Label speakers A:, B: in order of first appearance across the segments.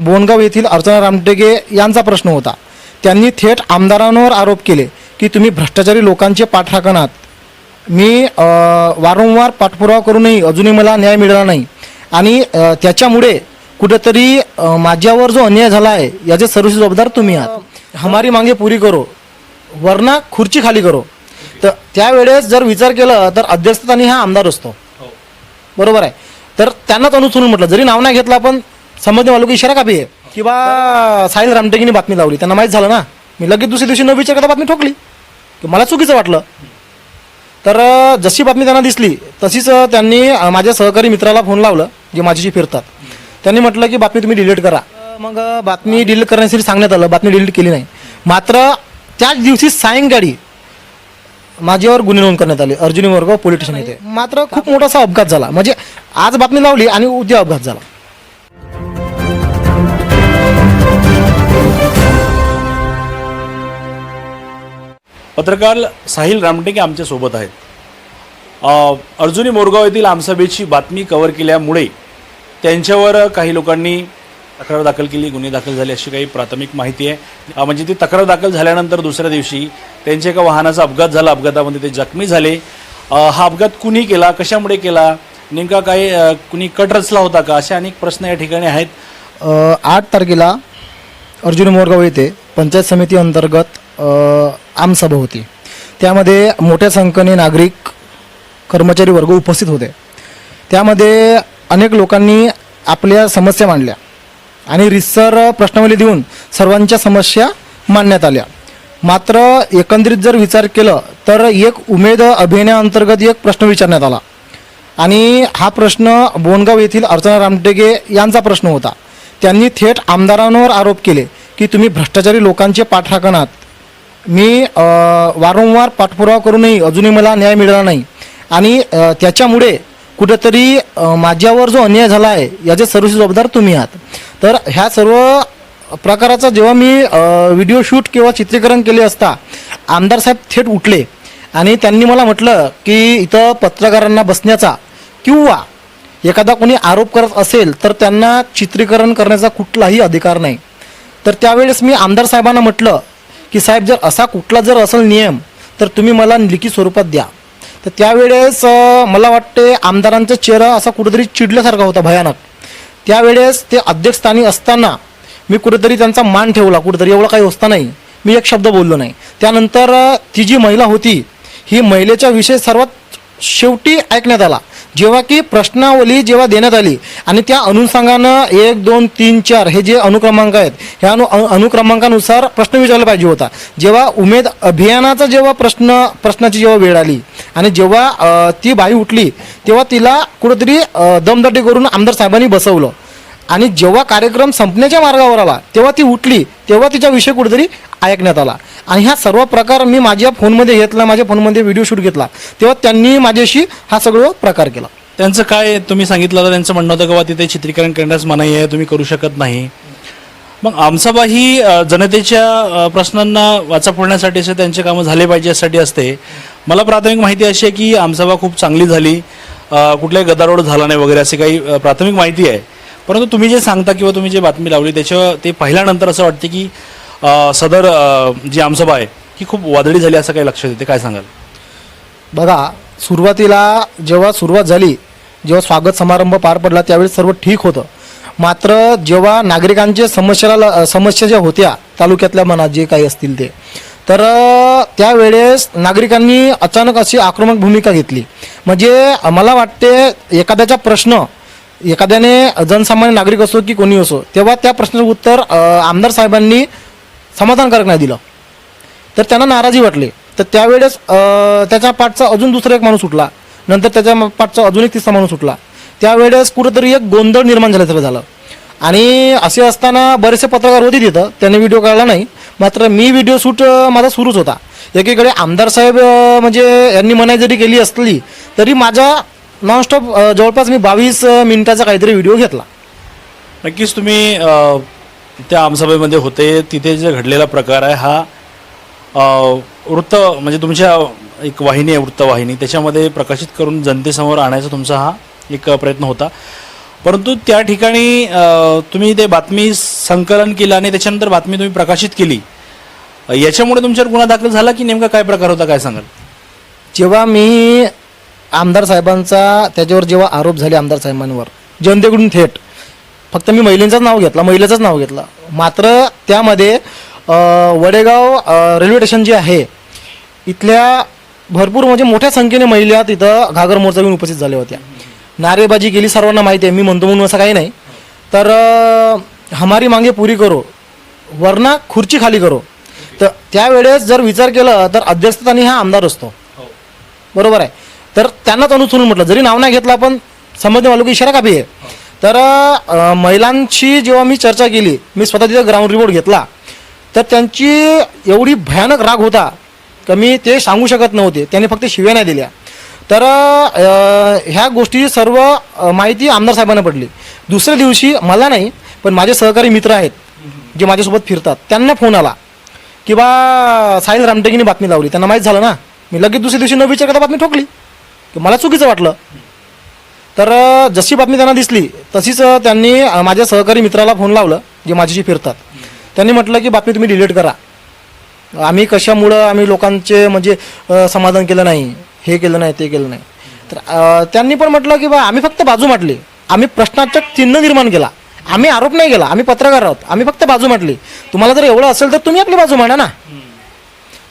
A: बोनगाव येथील अर्चना रामटेके यांचा प्रश्न होता. त्यांनी थेट आमदारांवर आरोप केले की तुम्ही भ्रष्टाचारी लोकांचे पाठराखण आहात मी वारंवार पाठपुरावा करूनही अजूनही मला न्याय मिळाला नाही. आणि त्याच्यामुळे कुठेतरी माझ्यावर जो अन्याय झाला आहे याचे सर्व जबाबदार तुम्ही आहात. हमारी मागे पुरी करो वरना खुर्ची खाली करो. तर त्यावेळेस जर विचार केला तर अध्यक्षस्थानी हा आमदार असतो. बरोबर आहे. तर त्यांनाच अनुसरून म्हटलं जरी नाव नाही घेतलं पण समजणे वालो की इशारा कापी आहे. किंवा साहिल रामटेकीने बातमी लावली त्यांना माहीत झालं ना. मी लगेच दुसऱ्या दिवशी न विचार करता बातमी ठोकली. की मला चुकीचं वाटलं. तर जशी बातमी त्यांना दिसली तशीच त्यांनी माझ्या सहकारी मित्राला फोन लावलं जे माझ्याशी फिरतात. त्यांनी म्हटलं की बातमी तुम्ही डिलीट करा. मग बातमी डिलीट करण्यासाठी सांगण्यात आलं बातमी डिलीट केली नाही. मात्र त्याच दिवशी सायंकाळी माझ्यावर गुन्हे नोंद करण्यात आले. अर्जुनी मोरगाव पोलीस स्टेशन येथे. मात्र खूप मोठासा अपघात झाला. म्हणजे आज बातमी लावली आणि उद्या अपघात झाला.
B: पत्रकार साहिल रामटेके आमच्यासोबत आहेत. अर्जुनी मोरगाव येथील आमसभेची बातमी कव्हर केल्यामुळे त्यांच्यावर काही लोकांनी तक्रार दाखल केली गुन्हे दाखल झाले अशी काही प्राथमिक माहिती आहे. म्हणजे ती तक्रार दाखल झाल्यानंतर दुसऱ्या दिवशी त्यांच्या एका वाहनाचा अपघात झाला अपघातामध्ये ते जखमी झाले. हा अपघात कुणी केला कशामुळे केला नेमका काही कुणी कट रचला होता का असे अनेक प्रश्न या ठिकाणी आहेत.
A: आठ तारखेला अर्जुन मोरगाव येथे पंचायत समिती अंतर्गत आमसभा होती. त्यामध्ये मोठ्या संख्येने नागरिक कर्मचारी वर्ग उपस्थित होते. त्यामध्ये अनेक लोकांनी आपल्या समस्या मांडल्या आणि रिसर प्रश्नावली देऊन सर्वांच्या समस्या मांडण्यात आल्या. मात्र एकंदरीत जर विचार केलं तर एक उमेद अभिनयाअंतर्गत एक प्रश्न विचारण्यात आला. आणि हा प्रश्न बोनगाव येथील अर्चना रामटेके यांचा प्रश्न होता. त्यांनी थेट आमदारांवर आरोप केले की तुम्ही भ्रष्टाचारी लोकांचे पाठराखण आहात. मी वारंवार पाठपुरावा करूनही अजूनही मला न्याय मिळाला नाही. आणि त्याच्यामुळे कुठेतरी माझ्यावर जो अन्याय झाला आहे याचे सर्व जबाबदार तुम्ही आहात. तर ह्या सर्व प्रकाराचा जेव्हा मी व्हिडिओ शूट किंवा चित्रीकरण केले असता आमदार साहेब थेट उठले आणि त्यांनी मला म्हटलं की इथं पत्रकारांना बसण्याचा किंवा एखादा कोणी आरोप करत असेल तर त्यांना चित्रीकरण करण्याचा कुठलाही अधिकार नाही. तर त्यावेळेस मी आमदार साहेबांना म्हटलं की साहेब जर असा कुठला जर असेल नियम तर तुम्ही मला लिखित स्वरूपात द्या. तर त्यावेळेस मला वाटते आमदारांचा चेहरा असा कुठेतरी चिडल्यासारखा होता भयानक. त्यावेळेस ते अध्यक्षस्थानी असताना मी कुठेतरी त्यांचा मान ठेवला कुठेतरी एवढं काही असतानाही मी एक शब्द बोललो नाही. त्यानंतर ती जी महिला होती ही महिलेच्या विषय सर्वात शेवटी ऐकण्यात आला. जेव्हा की प्रश्नावली जेव्हा देण्यात आली आणि त्या अनुषंगानं एक दोन तीन चार हे जे अनुक्रमांक आहेत ह्या अनु अनुक्रमांकानुसार प्रश्न विचारला पाहिजे होता. जेव्हा उमेद अभियानाचा जेव्हा प्रश्न प्रश्नाची जेव्हा वेळ आली आणि जेव्हा ती बाई उठली तेव्हा तिला कुठेतरी दमदटी दमदाटी करून आमदार साहेबांनी बसवलं. आणि जेव्हा कार्यक्रम संपण्याच्या मार्गावर आला तेव्हा ती उठली तेव्हा तिचा विषय कुठेतरी ऐकण्यात आला. आणि हा सर्व प्रकार मी माझ्या फोनमध्ये घेतला माझ्या फोनमध्ये व्हिडिओ शूट घेतला तेव्हा त्यांनी माझ्याशी हा सगळं प्रकार केला.
B: त्यांचं काय तुम्ही सांगितलं होतं त्यांचं म्हणणं होतं किंवा बा तिथे चित्रीकरण करण्यास मनाई आहे तुम्ही करू शकत नाही. मग आमसभा ही जनतेच्या प्रश्नांना वाचा फोडण्यासाठी असे त्यांचे कामं झाले पाहिजे यासाठी असते. मला प्राथमिक माहिती अशी आहे की आमसभा खूप चांगली झाली. कुठलाही गदारोळ झाला नाही वगैरे अशी काही प्राथमिक माहिती आहे. परंतु तुम्ही जे सांगता किंवा तुम्ही जे बातमी लावली त्याच्या ते पाहिल्यानंतर असं वाटते की अ, सदर अ, जी आमसभा आहे ही खूप वादळी झाली असं काही लक्षात येते. काय सांगाल?
A: बघा सुरुवातीला जेव्हा सुरुवात झाली जेव्हा स्वागत समारंभ पार पडला त्यावेळी सर्व ठीक होतं. मात्र जेव्हा नागरिकांच्या समस्याला समस्या ज्या होत्या तालुक्यातल्या मनात जे काही असतील ते तर अ, त्यावेळेस नागरिकांनी अचानक अशी आक्रमक भूमिका घेतली. म्हणजे मला वाटते एखाद्याचा प्रश्न एखाद्याने जनसामान्य नागरिक असो की कोणी असो तेव्हा त्या प्रश्नाचं उत्तर आमदार साहेबांनी समाधानकारक नाही दिलं. तर त्यांना नाराजी वाटली. तर त्यावेळेस त्याच्या पाठचा अजून दुसरा एक माणूस उठला नंतर त्याच्या पाठचा अजून एक तिसरा माणूस उठला त्यावेळेस कुठंतरी एक गोंधळ निर्माण झाल्यासारखं झालं. आणि असे असताना बरेचसे पत्रकार होते तिथं. त्यांनी व्हिडिओ काढला नाही. मात्र मी व्हिडिओ शूट माझा सुरूच होता. एकीकडे आमदार साहेब म्हणजे यांनी मनाई जरी केली असली तरी माझ्या नॉनस्टॉप जवळपास मी बावीस मिनिटाचा काहीतरी व्हिडिओ घेतला.
B: नक्कीच तुम्ही अ, त्या आमसभेमध्ये होते तिथे जे घडलेला प्रकार आहे हा अ, वृत्त म्हणजे तुमच्या एक वाहिनी आहे वृत्तवाहिनी त्याच्यामध्ये प्रकाशित करून जनतेसमोर आणायचा तुमचा हा एक प्रयत्न होता. परंतु त्या ठिकाणी अ, तुम्ही ते बातमी संकलन केलं आणि त्याच्यानंतर बातमी तुम्ही प्रकाशित केली. याच्यामुळे तुमच्यावर गुन्हा दाखल झाला की नेमका काय प्रकार होता काय सांगाल?
A: जेव्हा मी आमदार साहेबांचा त्याच्यावर जेव्हा आरोप झाले आमदार साहेबांवर जनतेकडून थेट फक्त मी महिलेचंच नाव घेतलं महिलेचंच नाव घेतलं. मात्र त्यामध्ये वडेगाव रेल्वे स्टेशन जे आहे इथल्या भरपूर म्हणजे मोठ्या संख्येने महिला तिथं घागर मोर्चा घेऊन उपस्थित झाल्या होत्या. नारेबाजी केली सर्वांना माहिती आहे मी म्हणतो म्हणून असं काही नाही. तर हमारी मागे पुरी करो वरना खुर्ची खाली करो. तर त्यावेळेस जर विचार केला तर अध्यक्षस्थानी हा आमदार असतो. बरोबर आहे. तर त्यांनाच अनुसरून म्हटलं जरी नाव नाही घेतलं आपण समजणे वालो की इशारा काफी आहे. तर अ, महिलांची जेव्हा मी चर्चा केली मी स्वतः तिथं ग्राउंड रिपोर्ट घेतला तर त्यांची एवढी भयानक राग होता का मी ते सांगू शकत नव्हते. त्यांनी फक्त शिव्या नाही दिल्या. तर अ, ह्या गोष्टी सर्व अ, माहिती आमदार साहेबांना पडली. दुसऱ्या दिवशी मला नाही पण माझे सहकारी मित्र आहेत जे माझ्यासोबत फिरतात त्यांना फोन आला. की बा साहिल रामटेकीने बातमी लावली. त्यांना माहीत झालं ना? मी लगेच दुसऱ्या दिवशी न विचार करता बातमी ठोकली. की मला चुकीचं वाटलं. तर जशी बातमी त्यांना दिसली तशीच त्यांनी माझ्या सहकारी मित्राला फोन लावलं जे माझ्याशी फिरतात. त्यांनी म्हटलं की बातमी तुम्ही डिलीट करा. आम्ही कशामुळं आम्ही लोकांचे म्हणजे समाधान केलं नाही हे केलं नाही ते केलं नाही. तर त्यांनी पण म्हटलं की बा आम्ही फक्त बाजू म्हटली आम्ही प्रश्नाचं चिन्ह निर्माण केला. आम्ही आरोप नाही केला. आम्ही पत्रकार आहोत. आम्ही फक्त बाजू म्हटली तुम्हाला जर एवढं असेल तर तुम्ही आपली बाजू म्हणा ना.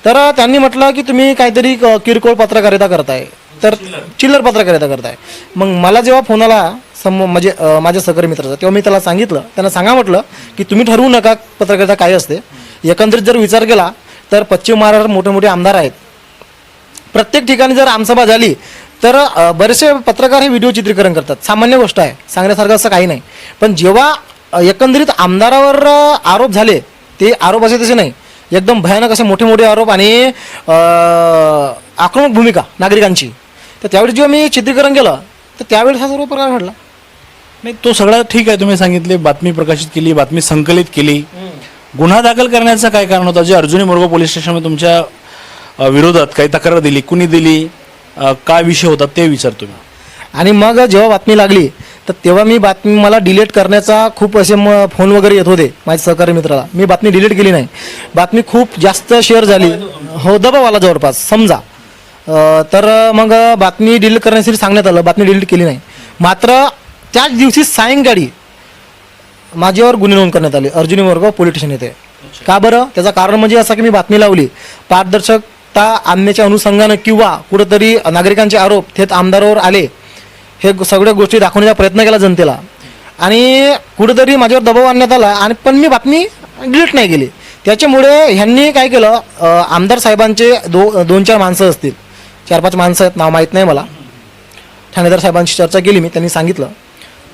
A: तर त्यांनी म्हटलं की तुम्ही काहीतरी किरकोळ पत्रकारिता करताय. तर चिल्लर पत्रकारिता करताय मग मला जेव्हा फोन आला सम म्हणजे माझ्या सहकारी मित्राचा तेव्हा मी त्याला सांगितलं त्यांना सांगा म्हटलं की तुम्ही ठरवू नका पत्रकारिता काय असते. एकंदरीत जर विचार केला तर पश्चिम महाराष्ट्रात मोठे मोठे आमदार आहेत. प्रत्येक ठिकाणी जर आमसभा झाली तर बरेचसे पत्रकार हे व्हिडिओ चित्रीकरण करतात. सामान्य गोष्ट आहे. सांगण्यासारखं असं काही नाही. पण जेव्हा एकंदरीत आमदारावर आरोप झाले ते आरोप असे तसे नाही. एकदम भयानक असे मोठे मोठे आरोप आणि आक्रमक भूमिका नागरिकांची. तर त्यावेळी जेव्हा मी चित्रीकरण केलं तर त्यावेळेस हा सर्व प्रकार घडला.
B: नाही तो सगळा ठीक आहे तुम्ही सांगितले बातमी प्रकाशित केली बातमी संकलित केली. गुन्हा दाखल करण्याचं काय कारण होतं? जे अर्जुनी मोरगाव पोलीस स्टेशनमध्ये तुमच्या अ, विरोधात काही तक्रार दिली कुणी दिली अ, काय विषय होता ते विचारतो मी
A: आणि मग जेव्हा बातमी लागली तर तेव्हा मी बातमी मला डिलीट करण्याचा खूप असे मग फोन वगैरे येत होते माझ्या सहकारी मित्राला. मी बातमी डिलीट केली नाही. बातमी खूप जास्त शेअर झाली. हो दबाव आला जवळपास समजा. तर मग बातमी डिलीट करण्यासाठी सांगण्यात आलं. बातमी डिलीट केली नाही. मात्र त्याच दिवशी सायंकाळी माझ्यावर गुन्हे नोंद करण्यात आले. अर्जुनी वर्ग पोलीस स्टेशन येथे. का बरं? त्याचं कारण म्हणजे असं की मी बातमी लावली. पारदर्शकता आणण्याच्या अनुषंगानं किंवा कुठंतरी नागरिकांचे आरोप थेट आमदारावर आले हे सगळ्या गोष्टी दाखवण्याचा प्रयत्न केला जनतेला. आणि कुठेतरी माझ्यावर दबाव आणण्यात आला आणि पण मी बातमी डिलीट नाही केली. त्याच्यामुळे ह्यांनी काय केलं? आमदार साहेबांचे दो दोन चार माणसं असतील. चार पाच माणसं आहेत नाव माहीत नाही मला. ठाणेदार साहेबांशी चर्चा केली मी त्यांनी सांगितलं.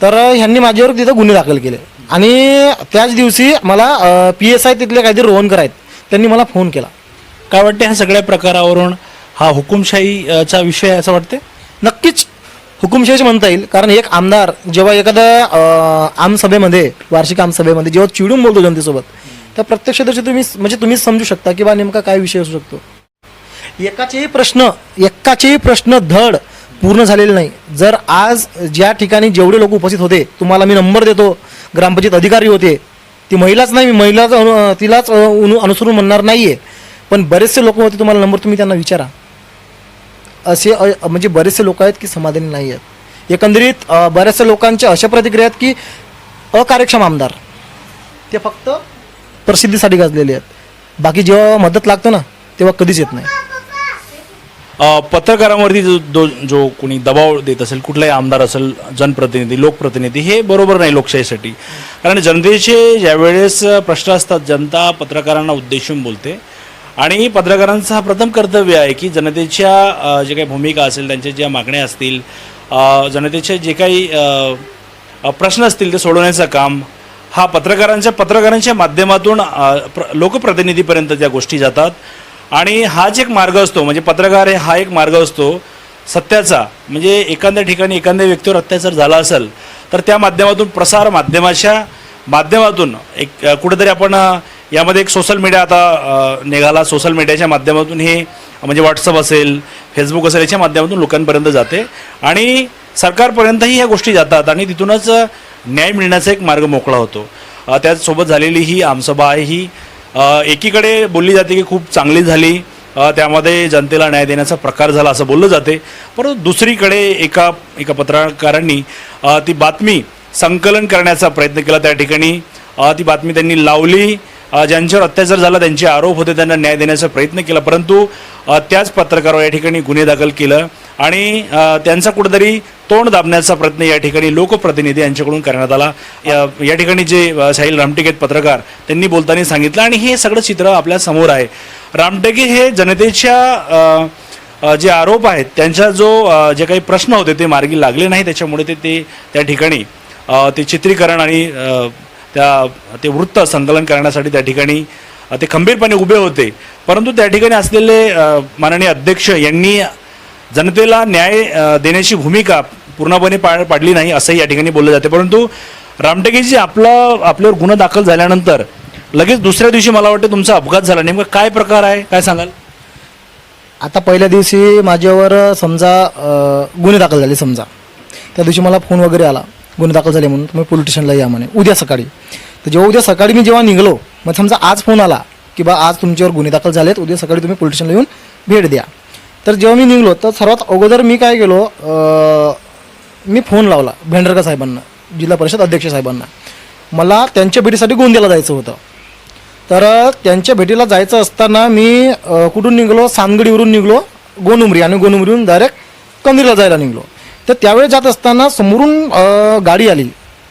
A: तर ह्यांनी माझ्यावर तिथं गुन्हे दाखल केले. आणि त्याच दिवशी मला पी एस आय तिथले काहीतरी रोहनकर आहेत त्यांनी मला फोन केला.
B: काय वाटते ह्या सगळ्या प्रकारावरून हा हुकुमशाहीचा विषय असं वाटते
A: नक्कीच. हुकुमशाहीच म्हणता येईल. कारण एक आमदार जेव्हा एखाद्या आमसभेमध्ये वार्षिक आमसभेमध्ये जेव्हा चिडून बोलतो जनतेसोबत तर प्रत्यक्षदर्शी तुम्ही म्हणजे तुम्हीच समजू शकता की बा नेमका काय विषय असू शकतो. एकाचेही प्रश्न एकाचेही प्रश्न धड पूर्ण झालेले नाही. जर आज ज्या ठिकाणी जेवढे लोक उपस्थित होते तुम्हाला मी नंबर देतो ग्रामपंचायत अधिकारी होते ती महिलाच नाही मी महिलाच अनु तिलाच अनु- अनुसरून म्हणणार नाही आहे पण बरेचसे लोक होते तुम्हाला नंबर तुम्ही त्यांना विचारा. असे म्हणजे बरेचसे लोक आहेत की समाधानी नाही आहेत. एकंदरीत बऱ्याचशा लोकांच्या अशा प्रतिक्रिया आहेत की अकार्यक्षम आमदार. ते फक्त प्रसिद्धीसाठी गाजलेले आहेत. बाकी जेव्हा मदत लागतं ना तेव्हा कधीच येत नाही.
B: अ, पत्रकारांवरती जो जो कोणी दबाव देत असेल कुठलाही आमदार असेल जनप्रतिनिधी लोकप्रतिनिधी हे बरोबर नाही लोकशाहीसाठी. कारण जनतेचे ज्यावेळेस प्रश्न असतात जनता पत्रकारांना उद्देशून बोलते. आणि पत्रकारांचं हा प्रथम कर्तव्य आहे की जनतेच्या अ, जे काही भूमिका असेल त्यांच्या ज्या मागण्या असतील अ, जनतेचे जे काही अ, अ, प्रश्न असतील ते सोडवण्याचं काम हा पत्रकारांच्या पत्रकारांच्या माध्यमातून अ, प्र लोकप्रतिनिधीपर्यंत त्या गोष्टी जातात. आणि हाच एक मार्ग असतो म्हणजे पत्रकार हे हा एक मार्ग असतो सत्याचा. म्हणजे एखाद्या ठिकाणी एखाद्या व्यक्तीवर अत्याचार झाला असेल तर त्या माध्यमातून प्रसार माध्यमाच्या माध्यमातून एक कुठेतरी आपण यामध्ये एक सोशल मीडिया आता निघाला. सोशल मीडियाच्या माध्यमातून हे म्हणजे व्हॉट्सअप असेल फेसबुक असेल याच्या माध्यमातून लोकांपर्यंत जाते. आणि सरकारपर्यंतही ह्या गोष्टी जातात आणि तिथूनच न्याय मिळण्याचा एक मार्ग मोकळा होतो. त्याचसोबत झालेली ही आमसभा आहे ही. एकीकडे बोलली जाते की खूप चांगली झाली त्यामध्ये जनतेला न्याय देण्याचा प्रकार झाला असं बोललं जाते. परंतु दुसरीकडे एका एका पत्रकारांनी ती बातमी संकलन करण्याचा प्रयत्न केला त्या ठिकाणी. ती बातमी त्यांनी लावली. ज्यांच्यावर अत्याचार झाला त्यांचे आरोप होते त्यांना न्याय देण्याचा प्रयत्न केला. परंतु त्याच पत्रकारावर या ठिकाणी गुन्हे दाखल केलं आणि त्यांचा कुठेतरी तोंड दाबण्याचा प्रयत्न या ठिकाणी लोकप्रतिनिधी यांच्याकडून करण्यात आला. या या ठिकाणी जे साहिल रामटेके पत्रकार त्यांनी बोलताना सांगितलं आणि हे सगळं चित्र आपल्यासमोर आहे. रामटेके हे जनतेच्या जे आरोप आहेत त्यांचा जो जे काही प्रश्न होते ते मार्गी लागले नाही त्याच्यामुळे ते ते त्या ठिकाणी ते चित्रीकरण आणि त्या ते वृत्त संकलन करण्यासाठी त्या ठिकाणी ते खंबीरपणे उभे होते. परंतु त्या ठिकाणी असलेले माननीय अध्यक्ष यांनी जनतेला न्याय देण्याची भूमिका पूर्णपणे पा पाडली नाही असंही या ठिकाणी बोललं जाते. परंतु रामटेकेजी आपलं आपल्यावर गुन्हा दाखल झाल्यानंतर लगेच दुसऱ्या दिवशी मला वाटतं तुमचा अपघात झाला. नेमका काय प्रकार आहे? काय सांगाल?
A: आता पहिल्या दिवशी माझ्यावर समजा गुन्हे दाखल झाले समजा. त्या दिवशी मला फोन वगैरे आला. गुन्हे दाखल झाले म्हणून तुम्ही पोलीस स्टेशनला या म्हणे. उद्या सकाळी. तर जेव्हा उद्या सकाळी मी जेव्हा निघलो मग समजा आज फोन आला की बा आज तुमच्यावर गुन्हे दाखल झालेत उद्या सकाळी तुम्ही पोलीस स्टेशनला येऊन भेट द्या. तर जेव्हा मी निघलो तर सर्वात अगोदर मी काय केलो मी फोन लावला भेंडरकर साहेबांना जिल्हा परिषद अध्यक्ष साहेबांना. मला त्यांच्या भेटीसाठी गोंदियाला जायचं होतं. तर त्यांच्या भेटीला जायचं असताना मी कुठून निघलो? सानगडीवरून निघलो गोनुमरी आणि गोनुमरीहून डायरेक्ट कंदीरला जायला निघलो. तर त्यावेळेस जात असताना समोरून गाडी आली.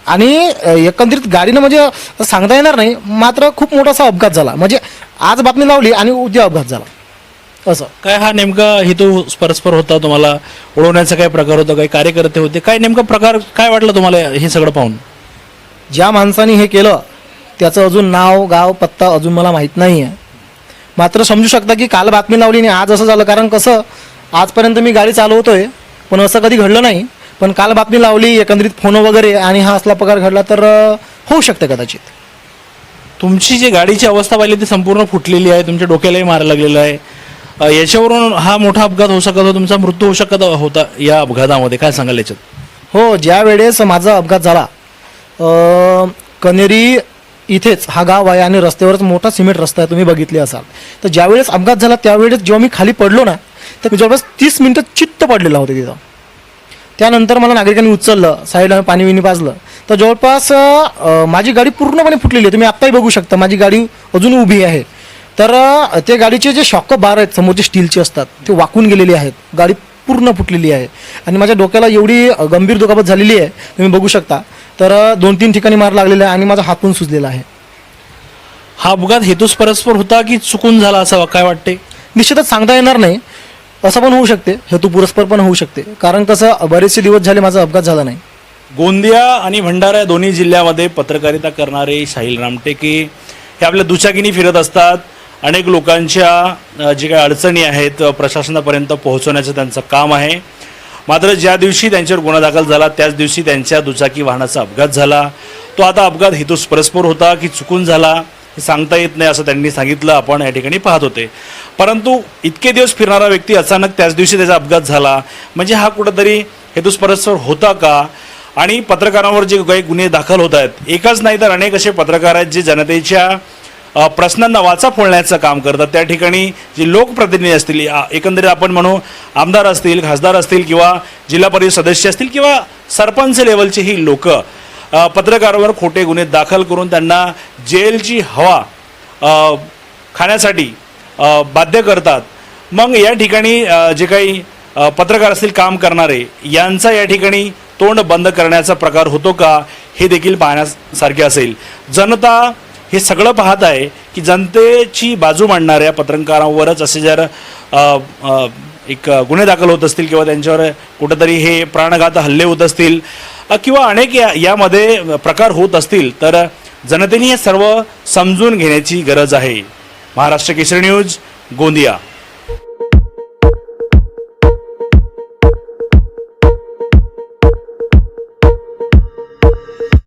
A: आणि एकंदरीत गाडीनं म्हणजे सांगता येणार नाही मात्र खूप मोठासा अपघात झाला. म्हणजे आज बातमी लावली आणि उद्या अपघात झाला. असं.
B: काय हा नेमका हेतू परस्पर होता तुम्हाला? उडवण्याचा काय प्रकार होता? काही कार्यकर्ते होते? काय नेमका प्रकार काय वाटलं तुम्हाला हे सगळं पाहून?
A: ज्या माणसाने हे केलं त्याचं अजून नाव गाव पत्ता अजून मला माहीत नाही आहे मात्र समजू शकता की काल बातमी लावली आणि आज असं झालं. कारण कसं आजपर्यंत मी गाडी चालवतोय पण असं कधी घडलं नाही. पण काल बातमी लावली एकंदरीत फोन वगैरे आणि हा असला प्रकार घडला तर होऊ शकते कदाचित.
B: तुमची जी गाडीची अवस्था पाहिली ती संपूर्ण फुटलेली आहे तुमच्या डोक्यालाही मार लागलेला आहे. अ, याच्यावरून हा मोठा अपघात होऊ शकत होता तुमचा मृत्यू होऊ शकत होता या अपघातामध्ये काय सांगाल याच्यात?
A: हो ज्या वेळेस माझा अपघात झाला अं, कनेरी इथेच हा गाव आहे आणि रस्त्यावरच मोठा सिमेंट रस्ता आहे तुम्ही बघितले असाल. तर ज्यावेळेस अपघात झाला त्यावेळेस जेव्हा मी खाली पडलो ना तर मी जवळपास तीस मिनटं चित्त पडलेला होता तिथं. त्यानंतर मला नागरिकांनी उचललं साईडला पाणी विणी पाजलं. तर जवळपास माझी गाडी पूर्णपणे फुटलेली आहे. तुम्ही आत्ताही बघू शकता माझी गाडी अजून उभी आहे. तर ते गाडीचे जे शॉक बार आहेत समोरचे स्टीलचे असतात ते वाकून गेलेले आहेत. गाडी पूर्ण फुटलेली आहे. आणि माझ्या डोक्याला एवढी गंभीर दुखापत झालेली आहे तुम्ही बघू शकता. तर दोन तीन ठिकाणी मार लागलेला आहे आणि माझा हात पण सुजलेला आहे.
B: हा अपघात हेतूच परस्पर होता की चुकून झाला असा काय वाटते
A: निश्चितच सांगता येणार नाही. असं पण होऊ शकते हेतू पुरस्पर पण होऊ शकते. कारण कसं बरेचसे दिवस झाले माझा अपघात झाला नाही.
B: गोंदिया आणि भंडारा या दोन्ही जिल्ह्यामध्ये पत्रकारिता करणारे साहिल रामटेके हे आपल्या दुचाकीने फिरत असतात. अनेक लोकांच्या जे काही अडचणी आहेत प्रशासनापर्यंत पोहोचवण्याचं त्यांचं काम आहे. मात्र ज्या दिवशी त्यांच्यावर गुन्हा दाखल झाला त्याच दिवशी त्यांच्या दुचाकी वाहनाचा अपघात झाला. तो आता अपघात हेतूस परस्पर होता की चुकून झाला. सांगता येत नाही असं त्यांनी सांगितलं आपण या ठिकाणी पाहत होते. परंतु इतके दिवस फिरणारा व्यक्ती अचानक त्याच दिवशी त्याचा अपघात झाला. म्हणजे हा कुठंतरी हेतुस्परस्पर होता का? आणि पत्रकारांवर जे काही गुन्हे दाखल होत आहेत एकच नाही तर अनेक असे पत्रकार आहेत जे जनतेच्या प्रश्नांना वाचा फोडण्याचं काम करतात. त्या ठिकाणी जे लोकप्रतिनिधी असतील एकंदरीत आपण म्हणू आमदार असतील खासदार असतील किंवा जिल्हा परिषद सदस्य असतील किंवा सरपंच लेवलचे ही लोक पत्रकारांवर खोटे गुन्हे दाखल करून त्यांना जेलची हवा खाण्यासाठी बाध्य करतात. मग या ठिकाणी जे काही पत्रकार असतील काम करणारे यांचा या ठिकाणी तोंड बंद करण्याचा प्रकार होतो का हे देखील पाहण्यासारखे असेल. जनता हे सगळं पाहत आहे की जनतेची बाजू मांडणाऱ्या पत्रकारांवरच असे जर एक गुन्हे दाखल होत असतील किंवा त्यांच्यावर कुठंतरी हे प्राणघात हल्ले होत असतील किंवा अनेक या यामध्ये प्रकार होत असतील तर जनतेने हे सर्व समजून घेण्याची गरज आहे. महाराष्ट्र केसरी न्यूज गोंदिया.